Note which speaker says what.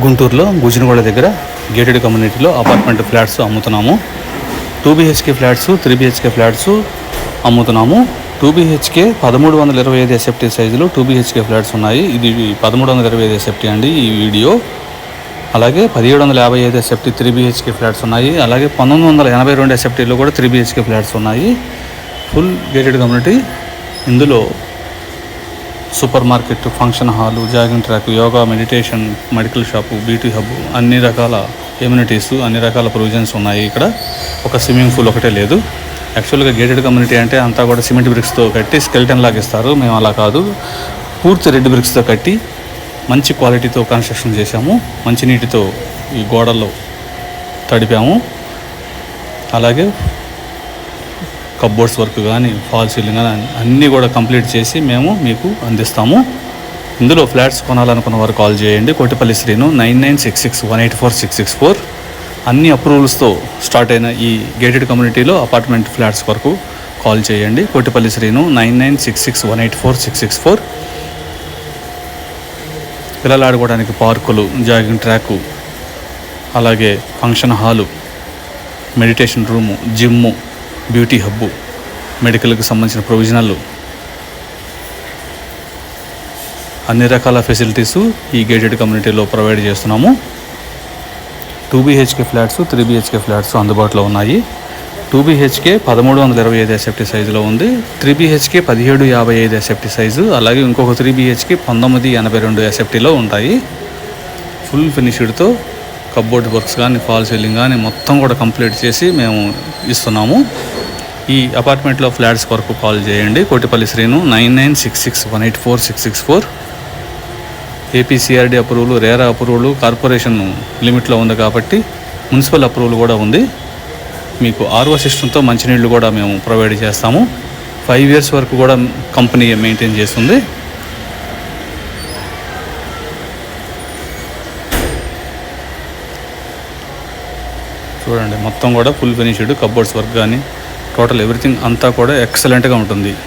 Speaker 1: గుంటూరులో గుజినగూడ దగ్గర గేటెడ్ కమ్యూనిటీలో apartment flats అమ్ముతున్నాము. Two BHK flats three BHK flats అమ్ముతున్నాము. Two BHK పదమూడు వందల ఇరవై ఐదు ఎస్ఎఫ్టీ సైజులో టూ బీహెచ్కే ఫ్లాట్స్ ఉన్నాయి. ఇది పదమూడు వందల ఇరవై ఐదు ఎస్ఎఫ్టీ అండి ఈ వీడియో. అలాగే పదిహేడు వందల యాభై ఐదు ఎస్ఎఫ్టీ త్రీ బీహెచ్కే ఫ్లాట్స్ ఉన్నాయి. అలాగే పంతొమ్మిది వందల ఎనభై రెండు ఎస్ఎఫ్టీలో కూడా త్రీ బీహెచ్కే ఫ్లాట్స్ ఉన్నాయి. ఫుల్ గేటెడ్ కమ్యూనిటీ ఇందులో super market function hall jogging track yoga meditation medical shop beauty hub అన్ని రకాల ఎమ్యూనిటీస్ అన్ని రకాల ప్రొవిజన్స్ ఉన్నాయి ఇక్కడ. ఒక స్విమ్మింగ్ పూల్ ఒకటే లేదు. యాక్చువల్గా గేటెడ్ కమ్యూనిటీ అంటే అంతా కూడా సిమెంట్ బ్రిక్స్తో కట్టి స్కెల్టన్ లాగా ఇస్తారు. మేము అలా కాదు. పూర్తి రెడ్ బ్రిక్స్తో కట్టి మంచి క్వాలిటీతో కన్స్ట్రక్షన్ చేశాము. మంచి నీటితో ఈ గోడల్లో తడిపాము. అలాగే కబ్బోర్డ్స్ వర్క్ కానీ ఫాల్ సీలింగ్ కానీ అన్నీ కూడా కంప్లీట్ చేసి మేము మీకు అందిస్తాము. ఇందులో ఫ్లాట్స్ కొనాలనుకున్న వారు కాల్ చేయండి. Kotipalli Srinu nine nine six six one eight four six six four. అన్ని అప్రూవల్స్తో స్టార్ట్ అయిన ఈ గేటెడ్ కమ్యూనిటీలో అపార్ట్మెంట్ ఫ్లాట్స్ వరకు కాల్ చేయండి. Kotipalli Srinu nine nine six six one eight four six six four. పిల్లలు ఆడుకోవడానికి పార్కులు జాగింగ్ ట్రాకు అలాగే function hall meditation room gym beauty hub మెడికల్కి సంబంధించిన ప్రొవిజనల్ అన్ని రకాల ఫెసిలిటీసు ఈ గేటెడ్ కమ్యూనిటీలో ప్రొవైడ్ చేస్తున్నాము. Two BHK flats three BHK flats అందుబాటులో ఉన్నాయి. టూ బీహెచ్కే పదమూడు వందల ఇరవై ఐదు ఎస్ఎఫ్టీ సైజులో ఉంది. త్రీ బీహెచ్కే పదిహేడు యాభై ఐదు ఎస్ఎఫ్టీ సైజు అలాగే ఇంకొక త్రీ బీహెచ్కే పంతొమ్మిది ఎనభై రెండు ఎస్ఎఫ్టీలో ఉంటాయి. ఫుల్ ఫినిష్డ్తో కప్బోర్డ్ వర్క్స్ కానీ ఫాల్ సీలింగ్ కానీ మొత్తం కూడా కంప్లీట్ చేసి మేము ఇస్తున్నాము. ఈ అపార్ట్మెంట్లో ఫ్లాట్స్ వరకు కాల్ చేయండి. Kotipalli Srinu nine nine six six one eight four six six four. APCRD approval RERA approval corporation లిమిట్లో ఉంది కాబట్టి మున్సిపల్ అప్రూవల్ కూడా ఉంది. మీకు ఆర్ఓ సిస్టంతో మంచినీళ్ళు కూడా మేము ప్రొవైడ్ చేస్తాము. ఫైవ్ ఇయర్స్ వరకు కూడా కంపెనీ మెయింటైన్ చేస్తుంది. చూడండి మొత్తం కూడా ఫుల్ ఫినిష్డ్ కబోర్డ్స్ వర్క్ కానీ టోటల్ ఎవ్రీథింగ్ అంతా కూడా ఎక్సలెంట్గా ఉంటుంది.